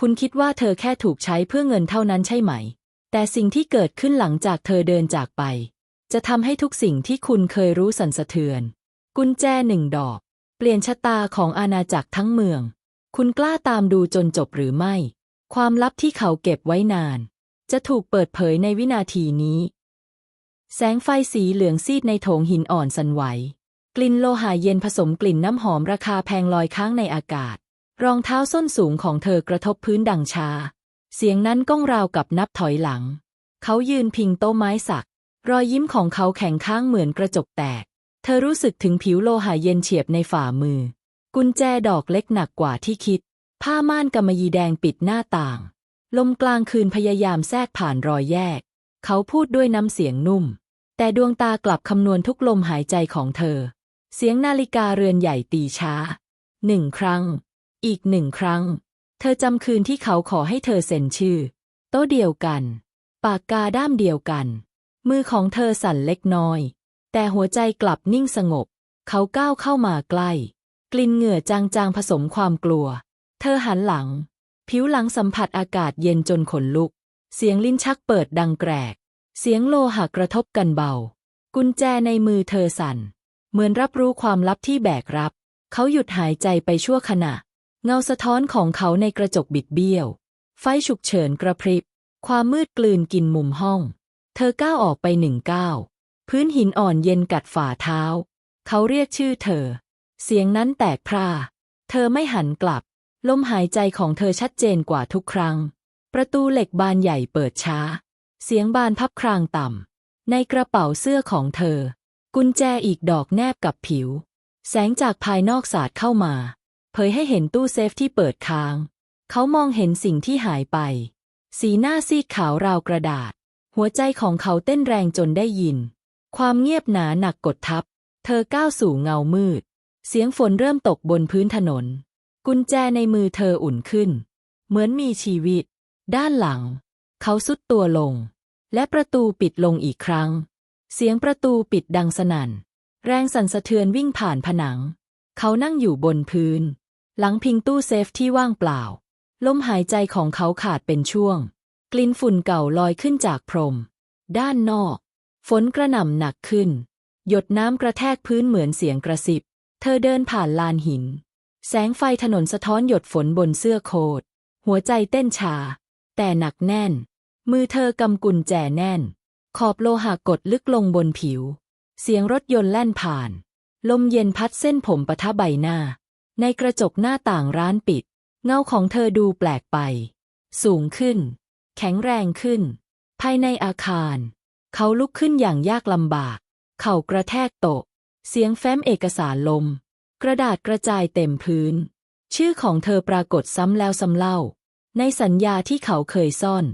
คุณคิดว่าเธอแค่ถูกใช้เพื่อเงินเท่านั้นใช่ไหม แต่สิ่งที่เกิดขึ้นหลังจากเธอเดินจากไป จะทำให้ทุกสิ่งที่คุณเคยรู้สั่นสะเทือน กุญแจหนึ่งดอก เปลี่ยนชะตาของอาณาจักรทั้งเมือง คุณกล้าตามดูจนจบหรือไม่ ความลับที่เขาเก็บไว้นาน จะถูกเปิดเผยในวินาทีนี้ แสงไฟสีเหลืองซีดในโถงหินอ่อนสันไหว กลิ่นโลหะเย็นผสมกลิ่นน้ำหอมราคาแพงลอยค้างในอากาศ รองเท้าส้นสูงของเธอกระทบพื้นดังชา เสียงนั้นก้องราวกับนับถอยหลัง เขายืนพิงโต๊ะไม้สัก รอยยิ้มของเขาแข็งข้างเหมือนกระจกแตก เธอรู้สึกถึงผิวโลหะเย็นเฉียบในฝ่ามือ กุญแจดอกเล็กหนักกว่าที่คิด ผ้าม่านกำมะหยี่แดงปิดหน้าต่าง ลมกลางคืนพยายามแทรกผ่านรอยแยก เขาพูดด้วยน้ำเสียงนุ่ม แต่ดวงตากลับคำนวณทุกลมหายใจของเธอ เสียงนาฬิกาเรือนใหญ่ตีช้าหนึ่งครั้ง อีกหนึ่งครั้ง เธอจำคืนที่เขาขอให้เธอเซ็นชื่อ โต๊ะเดียวกัน ปากกาด้ามเดียวกัน มือของเธอสั่นเล็กน้อย แต่หัวใจกลับนิ่งสงบ เขาก้าวเข้ามาใกล้ กลิ่นเหงื่อจางๆผสมความกลัว เธอหันหลัง ผิวหลังสัมผัสอากาศเย็นจนขนลุก เสียงลิ้นชักเปิดดังแกรก เสียงโลหะกระทบกันเบา กุญแจในมือเธอสั่น เหมือนรับรู้ความลับที่แบกรับ เขาหยุดหายใจไปชั่วขณะ เงาสะท้อนของเขาในกระจกบิดเบี้ยว ไฟฉุกเฉินกระพริบ ความมืดกลืนกินมุมห้อง เธอก้าวออกไปหนึ่งก้าว พื้นหินอ่อนเย็นกัดฝ่าเท้า เขาเรียกชื่อเธอ เสียงนั้นแตกพร่า เธอไม่หันกลับ ลมหายใจของเธอชัดเจนกว่าทุกครั้ง ประตูเหล็กบานใหญ่เปิดช้า เสียงบานพับครางต่ำ ในกระเป๋าเสื้อของเธอ กุญแจอีกดอกแนบกับผิว แสงจากภายนอกสาดเข้ามา เผยให้เห็นตู้เซฟที่เปิดค้าง เขามองเห็นสิ่งที่หายไป สีหน้าซีดขาวราวกระดาษ หัวใจของเขาเต้นแรงจนได้ยิน ความเงียบหนาหนักกดทับ เธอก้าวสู่เงามืด เสียงฝนเริ่มตกบนพื้นถนน กุญแจในมือเธออุ่นขึ้น เหมือนมีชีวิต ด้านหลัง เขาสุดตัวลง และประตูปิดลงอีกครั้ง เสียงประตูปิดดังสนั่น แรงสั่นสะเทือนวิ่งผ่านผนัง เขานั่งอยู่บนพื้น หลังพิงตู้เซฟที่ว่างเปล่า ลมหายใจของเขาขาดเป็นช่วง กลิ่นฝุ่นเก่าลอยขึ้นจากพรม ด้านนอก ฝนกระหน่ำหนักขึ้น หยดน้ำกระแทกพื้นเหมือนเสียงกระซิบ เธอเดินผ่านลานหิน แสงไฟถนนสะท้อนหยดฝนบนเสื้อโค้ทหัวใจเต้นชา แต่หนักแน่น มือเธอกำกุญแจแน่น ขอบโลหะกดลึกลงบนผิว เสียงรถยนต์แล่นผ่าน ลมเย็นพัดเส้นผมปะทะใบหน้า ในกระจกหน้าต่างร้านปิด เงาของเธอดูแปลกไป สูงขึ้น แข็งแรงขึ้น ภายในอาคาร เขาลุกขึ้นอย่างยากลำบาก เข่ากระแทกโต๊ะเสียงแฟ้มเอกสารลม กระดาษกระจายเต็มพื้น ชื่อของเธอปรากฏซ้ำแล้วซ้ำเล่า ในสัญญาที่เขาเคยซ่อน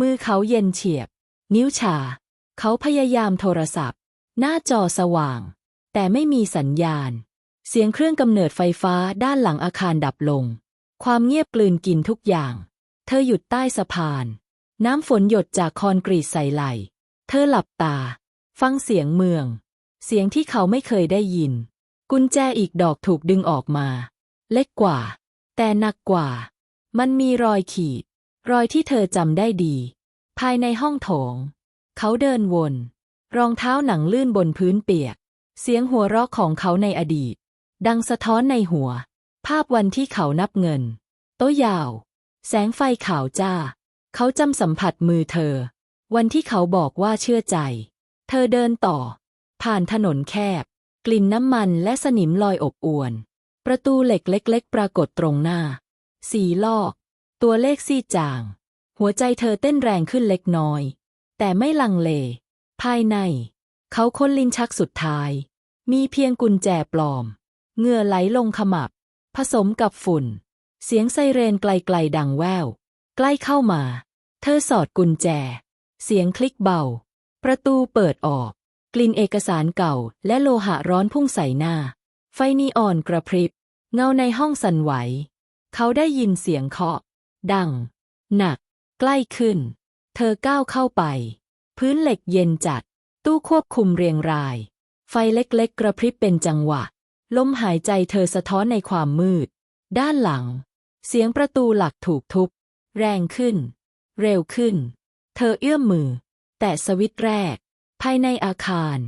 มือเขาเย็นเฉียบ นิ้วชา เขาพยายามโทรศัพท์ หน้าจอสว่าง แต่ไม่มีสัญญาณ เสียงเครื่องกำเนิดไฟฟ้าด้านหลังอาคารดับลง ความเงียบกลืนกินทุกอย่าง เธอหยุดใต้สะพาน น้ำฝนหยดจากคอนกรีตใส่ไหล เธอหลับตา ฟังเสียงเมือง เสียงที่เขาไม่เคยได้ยิน กุญแจอีกดอกถูกดึงออกมา เล็กกว่า แต่หนักกว่า มันมีรอยขีด รอยที่เธอจำได้ดี ภายในห้องโถง เขาเดินวน รองเท้าหนังลื่นบนพื้นเปียก เสียงหัวเราะของเขาในอดีต ดังสะท้อนในหัว ภาพวันที่เขานับเงิน โต๊ะยาว แสงไฟขาวจ้า เขาจำสัมผัสมือเธอ วันที่เขาบอกว่าเชื่อใจ เธอเดินต่อ ผ่านถนนแคบ กลิ่นน้ำมันและสนิมลอยอบอวน ประตูเหล็กเล็ก ๆ ปรากฏตรงหน้า สีลอก ตัวเลขซีดจาง หัวใจเธอเต้นแรงขึ้นเล็กน้อย แต่ไม่ลังเล ภายใน เขาค้นลิ้นชักสุดท้าย มีเพียงกุญแจปลอม เหงื่อไหลลงขมับ ผสมกับฝุ่น เสียงไซเรนไกลๆดังแวว ใกล้เข้ามา เธอสอดกุญแจ เสียงคลิกเบา ประตูเปิดออก กลิ่นเอกสารเก่าและโลหะร้อนพุ่งใส่หน้า ไฟนีออนกระพริบ เงาในห้องสั่นไหว เขาได้ยินเสียงเคาะ ดัง หนัก ใกล้ขึ้น เธอก้าวเข้าไป พื้นเหล็กเย็นจัด ตู้ควบคุมเรียงราย ไฟเล็กๆกระพริบเป็นจังหวะ ลมหายใจเธอสะท้อนในความมืด ด้านหลัง เสียงประตูหลักถูกทุบ แรงขึ้น เร็วขึ้น เธอเอื้อมมือ แต่สวิตแรก ภายในอาคาร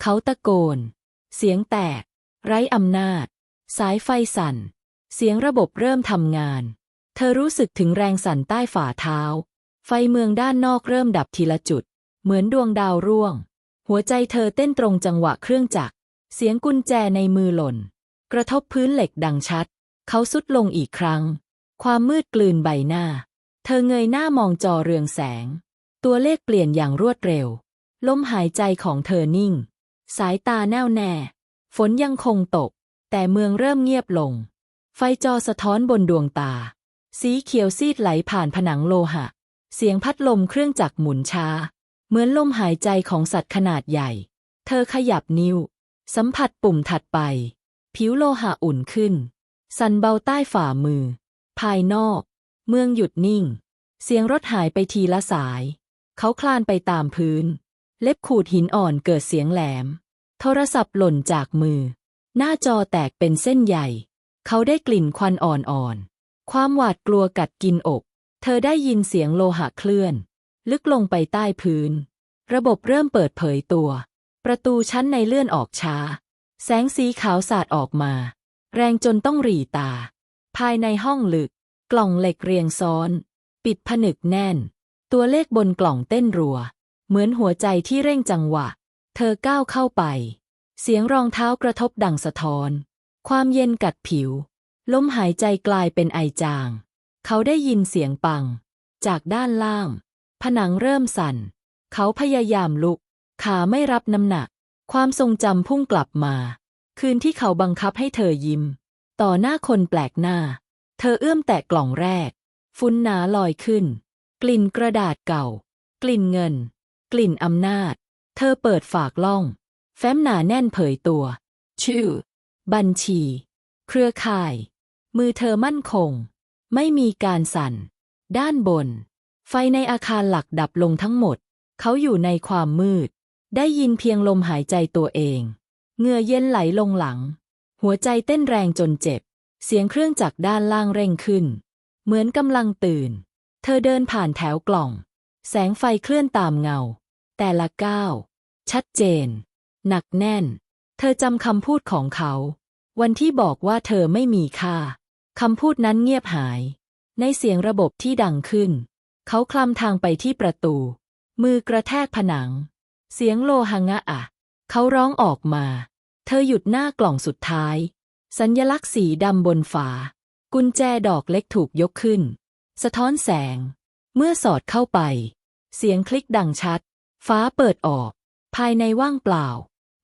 เขาตะโกน เสียงแตก ไร้อำนาจ สายไฟสั่น เสียงระบบเริ่มทำงาน เธอรู้สึกถึงแรงสั่นใต้ฝ่าเท้า ไฟเมืองด้านนอกเริ่มดับทีละจุด เหมือนดวงดาวร่วง หัวใจเธอเต้นตรงจังหวะเครื่องจักร เสียงกุญแจในมือหล่น กระทบพื้นเหล็กดังชัด เขาสุดลงอีกครั้ง ความมืดกลืนใบหน้า เธอเงยหน้ามองจอเรืองแสง ตัวเลขเปลี่ยนอย่างรวดเร็ว ลมหายใจของเธอนิ่ง สายตาแน่วแน่ ฝนยังคงตก แต่เมืองเริ่มเงียบลง ไฟจอสะท้อนบนดวงตา สีเขียวซีดไหลผ่านผนังโลหะ เสียงพัดลมเครื่องจักรหมุนช้า เหมือนลมหายใจของสัตว์ขนาดใหญ่ เธอขยับนิ้ว สัมผัสปุ่มถัดไป ผิวโลหะอุ่นขึ้น สั่นเบาใต้ฝ่ามือ ภายนอก เมืองหยุดนิ่ง เสียงรถหายไปทีละสาย เขาคลานไปตามพื้น เล็บขูดหินอ่อนเกิดเสียงแหลม โทรศัพท์หล่นจากมือ หน้าจอแตกเป็นเส้นใหญ่ เขาได้กลิ่นควันอ่อนๆ ความหวาดกลัวกัดกินอก เธอได้ยินเสียงโลหะเคลื่อน ลึกลงไปใต้พื้น ระบบเริ่มเปิดเผยตัว ประตูชั้นในเลื่อนออกช้า แสงสีขาวสาดออกมา แรงจนต้องหรีตา ภายในห้องลึก กล่องเหล็กเรียงซ้อน ปิดผนึกแน่น ตัวเลขบนกล่องเต้นรัว เหมือนหัวใจที่เร่งจังหวะ เธอก้าวเข้าไป เสียงรองเท้ากระทบดังสะท้อน ความเย็นกัดผิว ลมหายใจกลายเป็นไอจาง เขาได้ยินเสียงปัง จากด้านล่าง ผนังเริ่มสั่น เขาพยายามลุก ขาไม่รับน้ำหนัก ความทรงจำพุ่งกลับมา คืนที่เขาบังคับให้เธอยิ้ม ต่อหน้าคนแปลกหน้า เธอเอื้อมแตะกล่องแรก ฟุ้นหนาลอยขึ้น กลิ่นกระดาษเก่า กลิ่นเงิน กลิ่นอำนาจ เธอเปิดฝากล่อง แฟ้มหนาแน่นเผยตัว ชื่อ บัญชี เครือข่าย มือเธอมั่นคง ไม่มีการสั่น ด้านบน ไฟในอาคารหลักดับลงทั้งหมด เขาอยู่ในความมืด ได้ยินเพียงลมหายใจตัวเองเงื่อเย็นไหลลงหลัง หัวใจเต้นแรงจนเจ็บ เสียงเครื่องจักรด้านล่างเร่งขึ้น เหมือนกำลังตื่น เธอเดินผ่านแถวกล่อง แสงไฟเคลื่อนตามเงา แต่ละก้าว ชัดเจน หนักแน่น เธอจำคำพูดของเขา วันที่บอกว่าเธอไม่มีค่าคำพูดนั้นเงียบหาย ในเสียงระบบที่ดังขึ้น เขาคลำทางไปที่ประตู มือกระแทกผนัง เสียงโลหังะอะ เขาร้องออกมา เธอหยุดหน้ากล่องสุดท้าย สัญญลักษณ์สีดำบนฝา กุญแจดอกเล็กถูกยกขึ้น สะท้อนแสง เมื่อสอดเข้าไป เสียงคลิกดังชัด ฟ้าเปิดออก ภายในว่างเปล่า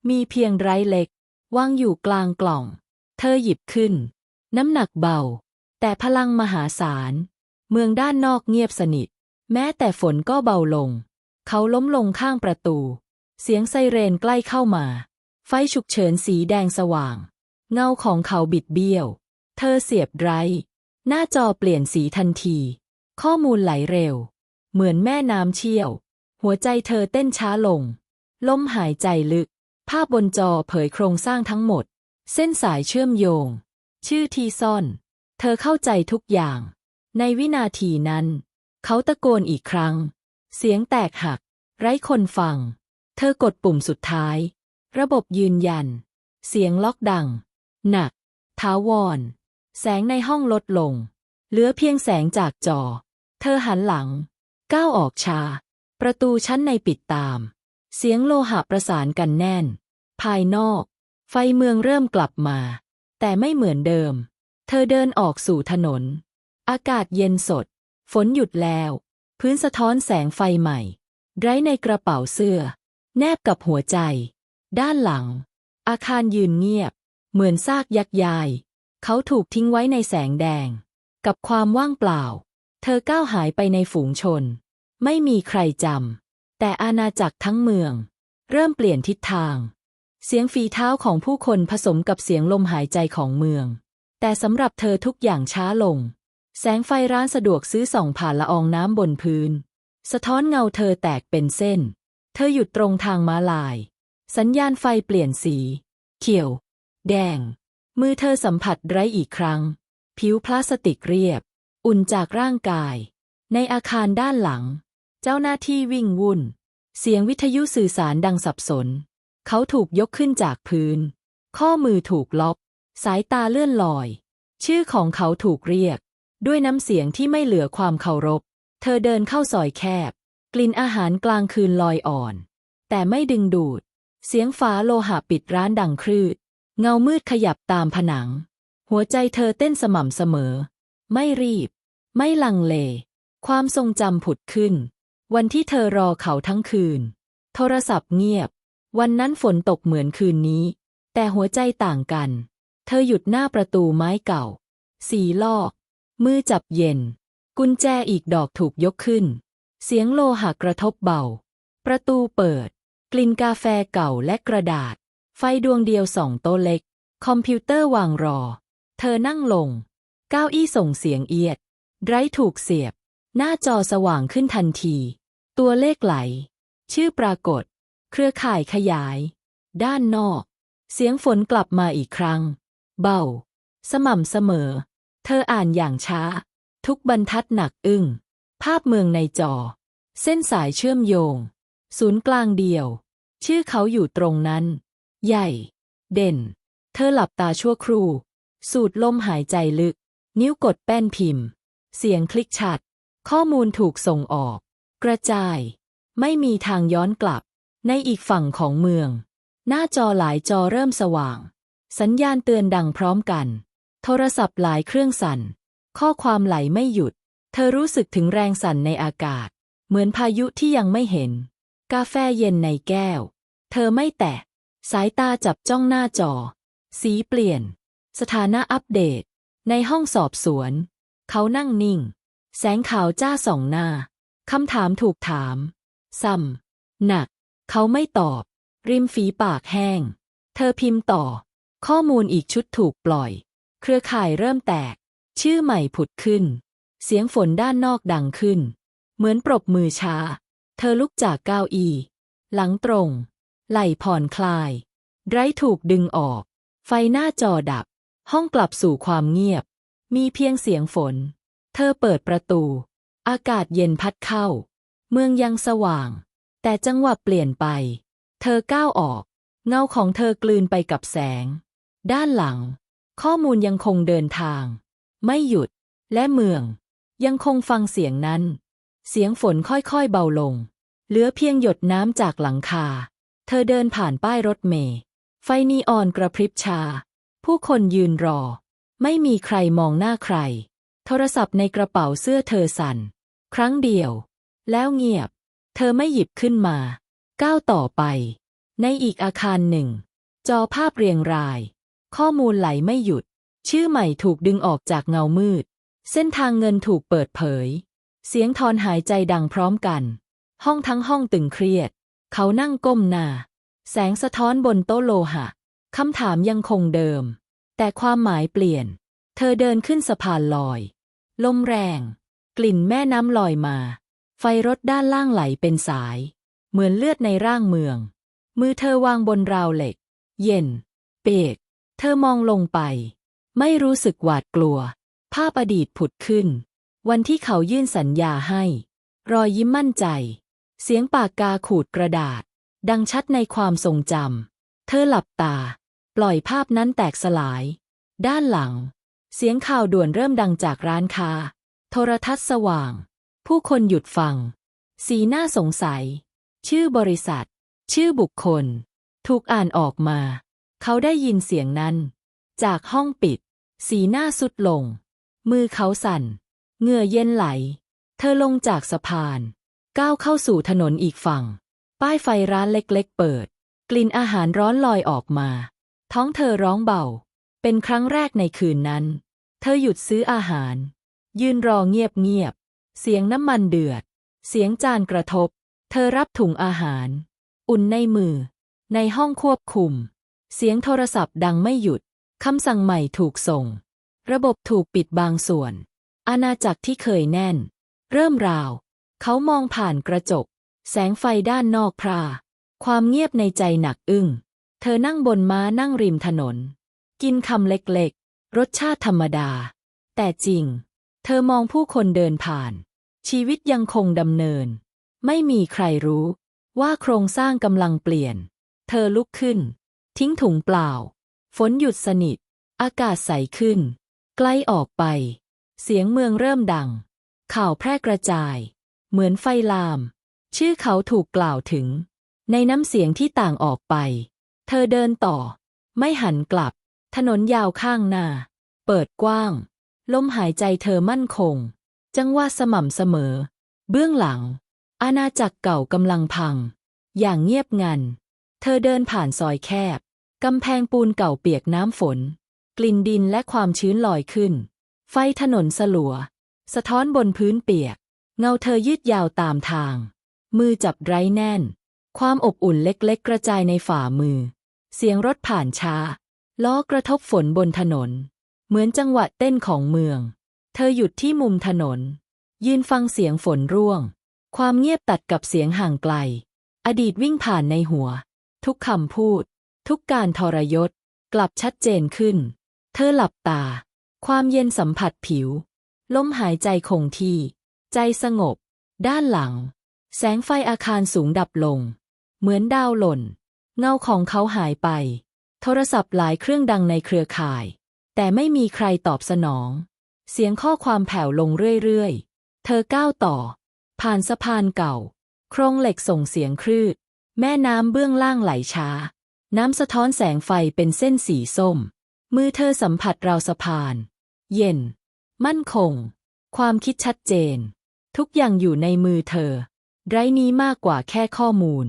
มีเพียงไร้เล็กวางอยู่กลางกล่อง เธอหยิบขึ้น น้ำหนักเบา แต่พลังมหาศาล เมืองด้านนอกเงียบสนิท แม้แต่ฝนก็เบาลง เขาล้มลงข้างประตู เสียงไซเรนใกล้เข้ามา ไฟฉุกเฉินสีแดงสว่าง เงาของเขาบิดเบี้ยว เธอเสียบไร หน้าจอเปลี่ยนสีทันที ข้อมูลไหลเร็ว เหมือนแม่น้ำเชี่ยว หัวใจเธอเต้นช้าลง ลมหายใจลึก ภาพบนจอเผยโครงสร้างทั้งหมด เส้นสายเชื่อมโยง ชื่อที่ซ่อน เธอเข้าใจทุกอย่าง ในวินาทีนั้น เขาตะโกนอีกครั้ง เสียงแตกหัก ไร้คนฟัง เธอกดปุ่มสุดท้าย ระบบยืนยัน เสียงล็อกดัง หนักท้าวรแสงในห้องลดลง เหลือเพียงแสงจากจอ เธอหันหลัง ก้าวออกชา ประตูชั้นในปิดตาม เสียงโลหะประสานกันแน่น ภายนอก ไฟเมืองเริ่มกลับมา แต่ไม่เหมือนเดิม เธอเดินออกสู่ถนน อากาศเย็นสด ฝนหยุดแล้ว พื้นสะท้อนแสงไฟใหม่ ไร้ในกระเป๋าเสื้อ แนบกับหัวใจ ด้านหลัง อาคารยืนเงียบ เหมือนซากยักษ์ยาย เขาถูกทิ้งไว้ในแสงแดง กับความว่างเปล่า เธอก้าวหายไปในฝูงชน ไม่มีใครจำแต่อาณาจักรทั้งเมือง เริ่มเปลี่ยนทิศทาง เสียงฝีเท้าของผู้คนผสมกับเสียงลมหายใจของเมือง แต่สำหรับเธอทุกอย่างช้าลง แสงไฟร้านสะดวกซื้อส่องผ่านละอองน้ำบนพื้น สะท้อนเงาเธอแตกเป็นเส้น เธอหยุดตรงทางม้าลาย สัญญาณไฟเปลี่ยนสี เขียว แดง มือเธอสัมผัสไร้อีกครั้ง ผิวพลาสติกเรียบ อุ่นจากร่างกาย ในอาคารด้านหลัง เจ้าหน้าที่วิ่งวุ่น เสียงวิทยุสื่อสารดังสับสน เขาถูกยกขึ้นจากพื้น ข้อมือถูกล็อก สายตาเลื่อนลอย ชื่อของเขาถูกเรียก ด้วยน้ำเสียงที่ไม่เหลือความเคารพ เธอเดินเข้าซอยแคบ กลิ่นอาหารกลางคืนลอยอ่อน แต่ไม่ดึงดูด เสียงฝาโลหะปิดร้านดังครืด เงามืดขยับตามผนัง หัวใจเธอเต้นสม่ำเสมอ ไม่รีบ ไม่ลังเล ความทรงจำผุดขึ้น วันที่เธอรอเขาทั้งคืน โทรศัพท์เงียบ วันนั้นฝนตกเหมือนคืนนี้ แต่หัวใจต่างกัน เธอหยุดหน้าประตูไม้เก่า สีลอก มือจับเย็น กุญแจอีกดอกถูกยกขึ้น เสียงโลหะกระทบเบา ประตูเปิด กลิ่นกาแฟเก่าและกระดาษ ไฟดวงเดียวสองโต๊ะเล็ก คอมพิวเตอร์วางรอ เธอนั่งลง เก้าอี้ส่งเสียงเอียด ไร้ถูกเสียบ หน้าจอสว่างขึ้นทันที ตัวเลขไหล ชื่อปรากฏ เครือข่ายขยาย ด้านนอก เสียงฝนกลับมาอีกครั้ง เบา สม่ำเสมอ ธออ่านอย่างช้า ทุกบรรทัดหนักอึ้ง ภาพเมืองในจอ เส้นสายเชื่อมโยง ศูนย์กลางเดียว ชื่อเขาอยู่ตรงนั้น ใหญ่ เด่น เธอหลับตาชั่วครู่ สูดลมหายใจลึก นิ้วกดแป้นพิมพ์ เสียงคลิกชัด ข้อมูลถูกส่งออก กระจาย ไม่มีทางย้อนกลับ ในอีกฝั่งของเมือง หน้าจอหลายจอเริ่มสว่าง สัญญาณเตือนดังพร้อมกัน โทรศัพท์หลายเครื่องสั่น ข้อความไหลไม่หยุด เธอรู้สึกถึงแรงสั่นในอากาศ เหมือนพายุที่ยังไม่เห็น กาแฟเย็นในแก้ว เธอไม่แตะ สายตาจับจ้องหน้าจอ สีเปลี่ยน สถานะอัปเดต ในห้องสอบสวน เขานั่งนิ่ง แสงขาวจ้าส่องหน้า คำถามถูกถาม ซ้ำหนัก เขาไม่ตอบ ริมฝีปากแห้ง เธอพิมพ์ต่อ ข้อมูลอีกชุดถูกปล่อย เครือข่ายเริ่มแตก ชื่อใหม่ผุดขึ้น เสียงฝนด้านนอกดังขึ้น เหมือนปรบมือช้าเธอลุกจากเก้าอี้ หลังตรง ไหล่ผ่อนคลาย ไร้ถูกดึงออก ไฟหน้าจอดับ ห้องกลับสู่ความเงียบ มีเพียงเสียงฝน เธอเปิดประตู อากาศเย็นพัดเข้า เมืองยังสว่าง แต่จังหวะเปลี่ยนไป เธอก้าวออก เงาของเธอกลืนไปกับแสง ด้านหลัง ข้อมูลยังคงเดินทาง ไม่หยุด และเมือง ยังคงฟังเสียงนั้น เสียงฝนค่อยๆเบาลง เหลือเพียงหยดน้ำจากหลังคา เธอเดินผ่านป้ายรถเมล์ไฟนีออนกระพริบชา ผู้คนยืนรอ ไม่มีใครมองหน้าใคร โทรศัพท์ในกระเป๋าเสื้อเธอสั่น ครั้งเดียว แล้วเงียบ เธอไม่หยิบขึ้นมา ก้าวต่อไป ในอีกอาคารหนึ่ง จอภาพเรียงราย ข้อมูลไหลไม่หยุด ชื่อใหม่ถูกดึงออกจากเงามืด เส้นทางเงินถูกเปิดเผย เสียงทอนหายใจดังพร้อมกัน ห้องทั้งห้องตึงเครียด เขานั่งก้มหน้า แสงสะท้อนบนโต๊ะโลหะคำถามยังคงเดิม แต่ความหมายเปลี่ยน เธอเดินขึ้นสะพานลอย ลมแรง กลิ่นแม่น้ำลอยมา ไฟรถด้านล่างไหลเป็นสาย เหมือนเลือดในร่างเมือง มือเธอวางบนราวเหล็ก เย็น เปก เธอมองลงไป ไม่รู้สึกหวาดกลัว ภาพอดีตผุดขึ้น วันที่เขายื่นสัญญาให้ รอยยิ้มมั่นใจ เสียงปากกาขูดกระดาษ ดังชัดในความทรงจำ เธอหลับตา ปล่อยภาพนั้นแตกสลาย ด้านหลัง เสียงข่าวด่วนเริ่มดังจากร้านค้า โทรทัศน์สว่าง ผู้คนหยุดฟัง สีหน้าสงสัย ชื่อบริษัท ชื่อบุคคล ถูกอ่านออกมา เขาได้ยินเสียงนั้น จากห้องปิด สีหน้าสุดลง มือเขาสั่นเหงื่อเย็นไหล เธอลงจากสะพาน ก้าวเข้าสู่ถนนอีกฝั่ง ป้ายไฟร้านเล็กๆเปิด กลิ่นอาหารร้อนลอยออกมา ท้องเธอร้องเบา เป็นครั้งแรกในคืนนั้น เธอหยุดซื้ออาหาร ยืนรอเงียบๆ เสียงน้ำมันเดือด เสียงจานกระทบ เธอรับถุงอาหาร อุ่นในมือ ในห้องควบคุม เสียงโทรศัพท์ดังไม่หยุด คำสั่งใหม่ถูกส่ง ระบบถูกปิดบางส่วน อาณาจักรที่เคยแน่น เริ่มราว เขามองผ่านกระจก แสงไฟด้านนอกพรา ความเงียบในใจหนักอึ้ง เธอนั่งบนม้านั่งริมถนน กินคำเล็กๆ รสชาติธรรมดา แต่จริง เธอมองผู้คนเดินผ่าน ชีวิตยังคงดำเนิน ไม่มีใครรู้ ว่าโครงสร้างกำลังเปลี่ยน เธอลุกขึ้น ทิ้งถุงเปล่า ฝนหยุดสนิท อากาศใสขึ้น ใกล้ออกไป เสียงเมืองเริ่มดัง ข่าวแพร่กระจาย เหมือนไฟลาม ชื่อเขาถูกกล่าวถึง ในน้ำเสียงที่ต่างออกไป เธอเดินต่อ ไม่หันกลับ ถนนยาวข้างหน้า เปิดกว้าง ลมหายใจเธอมั่นคง จังหวะสม่ำเสมอ เบื้องหลัง อาณาจักรเก่ากำลังพัง อย่างเงียบงัน เธอเดินผ่านซอยแคบ กำแพงปูนเก่าเปียกน้ำฝน กลิ่นดินและความชื้นลอยขึ้น ไฟถนนสลัว สะท้อนบนพื้นเปียก เงาเธอยืดยาวตามทาง มือจับไร้แน่น ความอบอุ่นเล็กๆ กระจายในฝ่ามือ เสียงรถผ่านช้า ล้อกระทบฝนบนถนน เหมือนจังหวะเต้นของเมือง เธอหยุดที่มุมถนน ยืนฟังเสียงฝนร่วง ความเงียบตัดกับเสียงห่างไกล อดีตวิ่งผ่านในหัว ทุกคำพูด ทุกการทรยศ กลับชัดเจนขึ้น เธอหลับตา ความเย็นสัมผัสผิว ลมหายใจคงที่ ใจสงบ ด้านหลัง แสงไฟอาคารสูงดับลง เหมือนดาวหล่น เงาของเขาหายไป โทรศัพท์หลายเครื่องดังในเครือข่าย แต่ไม่มีใครตอบสนอง เสียงข้อความแผ่วลงเรื่อยๆ เธอก้าวต่อ ผ่านสะพานเก่า โครงเหล็กส่งเสียงครืด แม่น้ำเบื้องล่างไหลช้า น้ำสะท้อนแสงไฟเป็นเส้นสีส้ม มือเธอสัมผัสราวสะพาน เย็น มั่นคง ความคิดชัดเจน ทุกอย่างอยู่ในมือเธอ ไร้นี้มากกว่าแค่ข้อมูล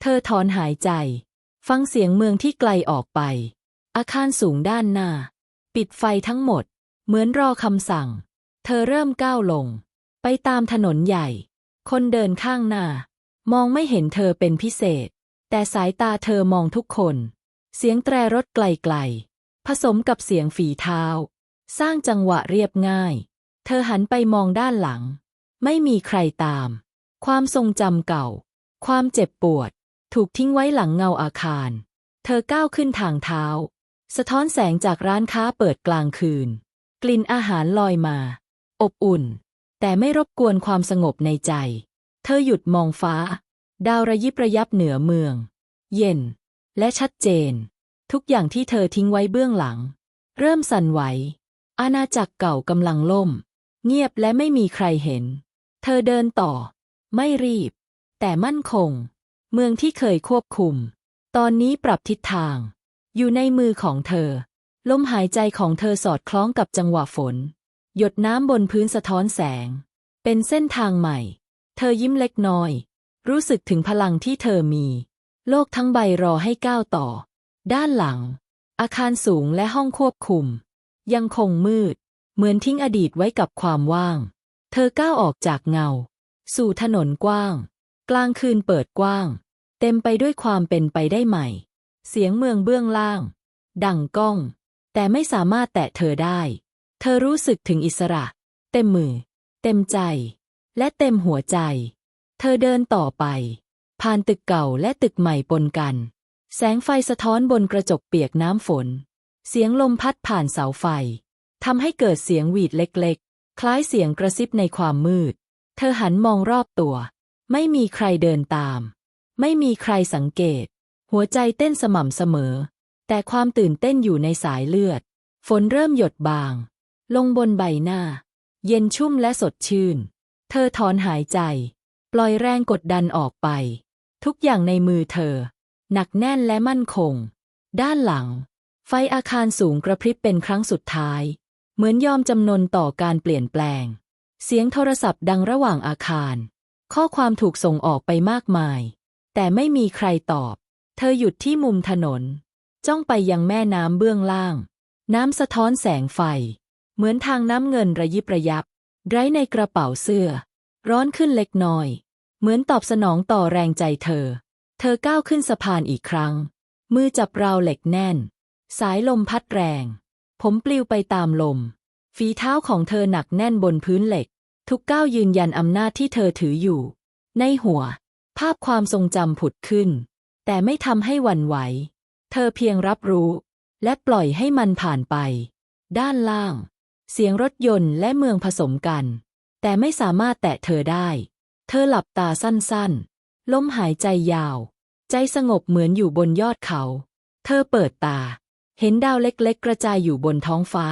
เธอถอนหายใจ ฟังเสียงเมืองที่ไกลออกไป อาคารสูงด้านหน้า ปิดไฟทั้งหมด เหมือนรอคำสั่ง เธอเริ่มก้าวลง ไปตามถนนใหญ่ คนเดินข้างหน้า มองไม่เห็นเธอเป็นพิเศษ แต่สายตาเธอมองทุกคน เสียงแตรรถไกลๆ ผสมกับเสียงฝีเท้า สร้างจังหวะเรียบง่าย เธอหันไปมองด้านหลัง ไม่มีใครตาม ความทรงจำเก่า ความเจ็บปวด ถูกทิ้งไว้หลังเงาอาคาร เธอก้าวขึ้นทางเท้า สะท้อนแสงจากร้านค้าเปิดกลางคืน กลิ่นอาหารลอยมา อบอุ่น แต่ไม่รบกวนความสงบในใจ อหยุดมองฟ้า ดาวระยิบระยับเหนือเมือง เย็น และชัดเจน ทุกอย่างที่เธอทิ้งไว้เบื้องหลัง เริ่มสั่นไหว อาณาจักรเก่ากำลังล่ม เงียบและไม่มีใครเห็น เธอเดินต่อ ไม่รีบ แต่มั่นคง เมืองที่เคยควบคุม ตอนนี้ปรับทิศทาง อยู่ในมือของเธอ ลมหายใจของเธอสอดคล้องกับจังหวะฝน หยดน้ำบนพื้นสะท้อนแสง เป็นเส้นทางใหม่ ธอยิ้มเล็กน้อย รู้สึกถึงพลังที่เธอมี โลกทั้งใบรอให้ก้าวต่อ ด้านหลัง อาคารสูงและห้องควบคุม ยังคงมืด เหมือนทิ้งอดีตไว้กับความว่าง เธอก้าวออกจากเงา สู่ถนนกว้าง กลางคืนเปิดกว้าง เต็มไปด้วยความเป็นไปได้ใหม่ เสียงเมืองเบื้องล่าง ดังก้อง แต่ไม่สามารถแตะเธอได้ เธอรู้สึกถึงอิสระ เต็มมือ เต็มใจ และเต็มหัวใจ เธอเดินต่อไป ผ่านตึกเก่าและตึกใหม่ปนกัน แสงไฟสะท้อนบนกระจกเปียกน้ำฝน เสียงลมพัดผ่านเสาไฟทำให้เกิดเสียงหวีดเล็กๆ คล้ายเสียงกระซิบในความมืด เธอหันมองรอบตัว ไม่มีใครเดินตาม ไม่มีใครสังเกต หัวใจเต้นสม่ำเสมอ แต่ความตื่นเต้นอยู่ในสายเลือด ฝนเริ่มหยดบาง ลงบนใบหน้า เย็นชุ่มและสดชื่น เธอถอนหายใจ ปล่อยแรงกดดันออกไป ทุกอย่างในมือเธอ หนักแน่นและมั่นคง ด้านหลัง ไฟอาคารสูงกระพริบเป็นครั้งสุดท้าย เหมือนยอมจำนนต่อการเปลี่ยนแปลง เสียงโทรศัพท์ดังระหว่างอาคาร ข้อความถูกส่งออกไปมากมาย แต่ไม่มีใครตอบ เธอหยุดที่มุมถนน จ้องไปยังแม่น้ำเบื้องล่าง น้ำสะท้อนแสงไฟ เหมือนทางน้ำเงินระยิบระยับ ไร้ในกระเป๋าเสื้อ ร้อนขึ้นเล็กน้อย เหมือนตอบสนองต่อแรงใจเธอ เธอก้าวขึ้นสะพานอีกครั้ง มือจับราวเหล็กแน่น สายลมพัดแรง ผมปลิวไปตามลม ฝีเท้าของเธอหนักแน่นบนพื้นเหล็ก ทุกก้าวยืนยันอำนาจที่เธอถืออยู่ ในหัว ภาพความทรงจำผุดขึ้น แต่ไม่ทำให้หวั่นไหว เธอเพียงรับรู้ และปล่อยให้มันผ่านไป ด้านล่าง เสียงรถยนต์และเมืองผสมกัน แต่ไม่สามารถแตะเธอได้ เธอหลับตาสั้นๆ ลมหายใจยาว ใจสงบเหมือนอยู่บนยอดเขา เธอเปิดตา เห็นดาวเล็กๆ กระจายอยู่บนท้องฟ้า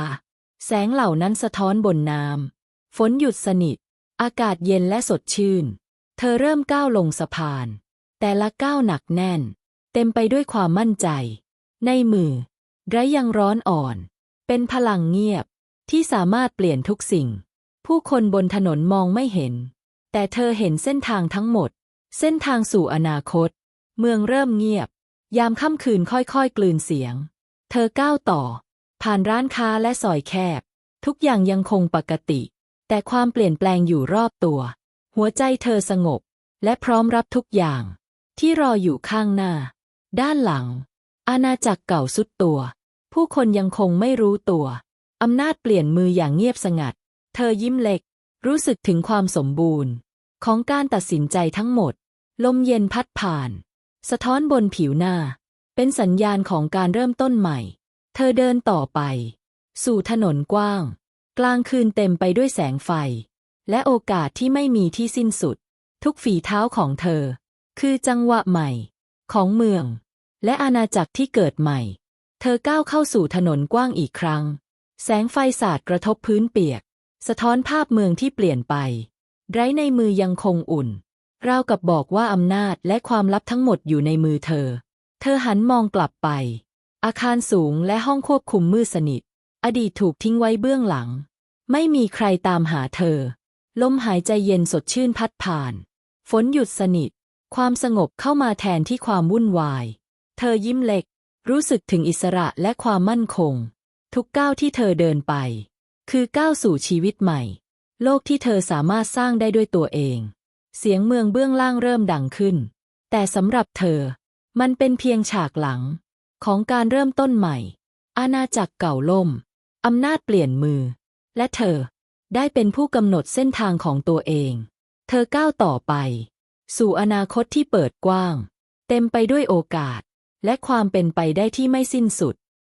แสงเหล่านั้นสะท้อนบนน้ำฝนหยุดสนิท อากาศเย็นและสดชื่น เธอเริ่มก้าวลงสะพาน แต่ละก้าวหนักแน่น เต็มไปด้วยความมั่นใจ ในมือ ไร้ยังร้อนอ่อน เป็นพลังเงียบ ที่สามารถเปลี่ยนทุกสิ่ง ผู้คนบนถนนมองไม่เห็น แต่เธอเห็นเส้นทางทั้งหมด เส้นทางสู่อนาคต เมืองเริ่มเงียบ ยามค่ำคืนค่อยๆ กลืนเสียง เธอก้าวต่อ ผ่านร้านค้าและซอยแคบ ทุกอย่างยังคงปกติ แต่ความเปลี่ยนแปลงอยู่รอบตัว หัวใจเธอสงบ และพร้อมรับทุกอย่าง ที่รออยู่ข้างหน้า ด้านหลัง อาณาจักรเก่าสุดตัว ผู้คนยังคงไม่รู้ตัว อำนาจเปลี่ยนมืออย่างเงียบสงัด เธอยิ้มเล็ก รู้สึกถึงความสมบูรณ์ ของการตัดสินใจทั้งหมด ลมเย็นพัดผ่าน สะท้อนบนผิวหน้า เป็นสัญญาณของการเริ่มต้นใหม่ เธอเดินต่อไป สู่ถนนกว้าง กลางคืนเต็มไปด้วยแสงไฟ และโอกาสที่ไม่มีที่สิ้นสุด ทุกฝีเท้าของเธอ คือจังหวะใหม่ ของเมือง และอาณาจักรที่เกิดใหม่ เธอก้าวเข้าสู่ถนนกว้างอีกครั้ง แสงไฟสาดกระทบพื้นเปียก สะท้อนภาพเมืองที่เปลี่ยนไป ไร้ในมือยังคงอุ่น ราวกับบอกว่าอำนาจและความลับทั้งหมดอยู่ในมือเธอ เธอหันมองกลับไป อาคารสูงและห้องควบคุมมืดสนิท อดีตถูกทิ้งไว้เบื้องหลัง ไม่มีใครตามหาเธอ ลมหายใจเย็นสดชื่นพัดผ่าน ฝนหยุดสนิท ความสงบเข้ามาแทนที่ความวุ่นวาย เธอยิ้มเล็ก รู้สึกถึงอิสระและความมั่นคง ทุกก้าวที่เธอเดินไป คือก้าวสู่ชีวิตใหม่ โลกที่เธอสามารถสร้างได้ด้วยตัวเอง เสียงเมืองเบื้องล่างเริ่มดังขึ้น แต่สำหรับเธอ มันเป็นเพียงฉากหลัง ของการเริ่มต้นใหม่ อาณาจักรเก่าล่ม อำนาจเปลี่ยนมือ และเธอได้เป็นผู้กำหนดเส้นทางของตัวเอง เธอก้าวต่อไป สู่อนาคตที่เปิดกว้าง เต็มไปด้วยโอกาส และความเป็นไปได้ที่ไม่สิ้นสุด